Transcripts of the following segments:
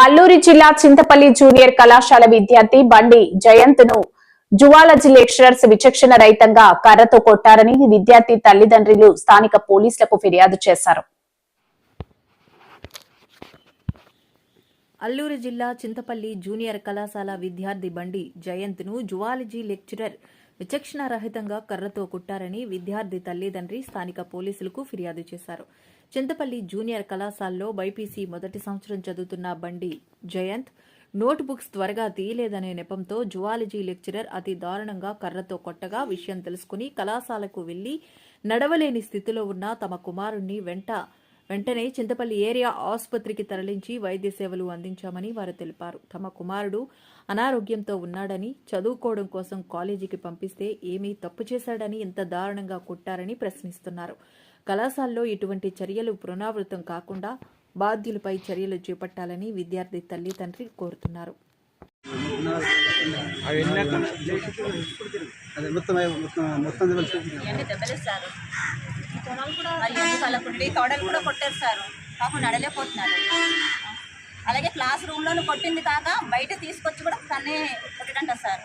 అల్లూరి జిల్లా చింతపల్లి జూనియర్ కళాశాల విద్యార్థి బండి జయంత్ను జువాలజీ లెక్చరర్స్ విచక్షణ రహితంగా కర్రతో కొట్టారని విద్యార్థి తల్లిదండ్రులు స్థానిక పోలీసులకు ఫిర్యాదు చేశారు. అల్లూరు జిల్లా చింతపల్లి జూనియర్ కళాశాల విద్యార్థి బండి జయంత్ను జువాలజీ లెక్చరర్ విచక్షణారహితంగా కర్రతో కుట్టారని విద్యార్థి తల్లిదండ్రి స్థానిక పోలీసులకు ఫిర్యాదు చేశారు. చింతపల్లి జూనియర్ కళాశాలలో బైపీసీ మొదటి సంవత్సరం చదువుతున్న బండి జయంత్ నోట్ బుక్స్ త్వరగా తీయలేదనే నెపంతో జువాలజీ లెక్చరర్ అతి దారుణంగా కర్రతో కొట్టగా విషయం తెలుసుకుని కళాశాలకు వెళ్ళి నడవలేని స్థితిలో ఉన్న తమ కుమారుణ్ణి వెంట వెంటనే చింతపల్లి ఏరియా ఆసుపత్రికి తరలించి వైద్య సేవలు అందించామని వారు తెలిపారు. తమ కుమారుడు అనారోగ్యంతో ఉన్నాడని చదువుకోవడం కోసం కాలేజీకి పంపిస్తే ఏమీ తప్పు చేశాడని ఇంత దారుణంగా కొట్టారని ప్రశ్నిస్తున్నారు. కళాశాలలో ఇటువంటి చర్యలు పునరావృతం కాకుండా బాధ్యులపై చర్యలు చేపట్టాలని విద్యార్థి తల్లి తండ్రి కోరుతున్నారు అదే మొత్తం మొత్తం మొత్తం దెబ్బలేస్తారు అయ్యి కలకుండి తోడలు కూడా కొట్టారు సార్. పాపం నడలేకపోతున్నాడు అలాగే క్లాస్ రూమ్లో కొట్టింది కాక బయట తీసుకొచ్చి కూడా తనే కొట్టడంట సార్.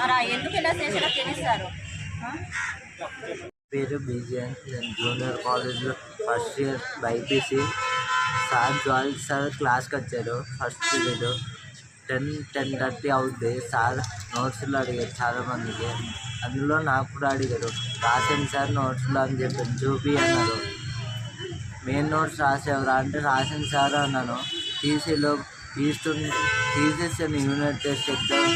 మరి ఎందుకు ఇలా చేసారో తెలుస్తారు పేరు బీజేఎన్ నేను జూనియర్ కాలేజ్లో first year BiPC. Sir Jolly sir క్లాస్కి వచ్చారు first period ten ten thirty అవుద్ది. సార్ నోట్స్లో అడిగారు చాలామందికి. అందులో నాకు కూడా అడిగారు. రాసాను సార్ నోట్స్లో అని చెప్పి చూపి అన్నారు. మెయిన్ నోట్స్ రాసేవరా? అంటే రాసాను సార్ అన్నాను. టీసీలో తీస్తు తీసేసాను యూనిట్ టెస్ట్ ఎగ్జామ్.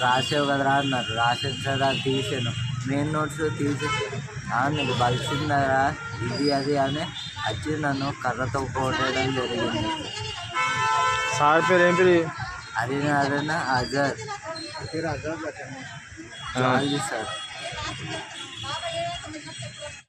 రాసావు కదరా అన్నారు. రాసాను సార్ అది తీసాను మెయిన్ నోట్స్ తీసేసాను "ఆ, నీకు బలిసిందరా ఇది అది అని వచ్చి నన్ను కర్రతో కొట్టడం జరిగింది. సార్ పేరు ఏం పేరు? అది నాదన అజర్ పేరు అజాద్ జాలి సార్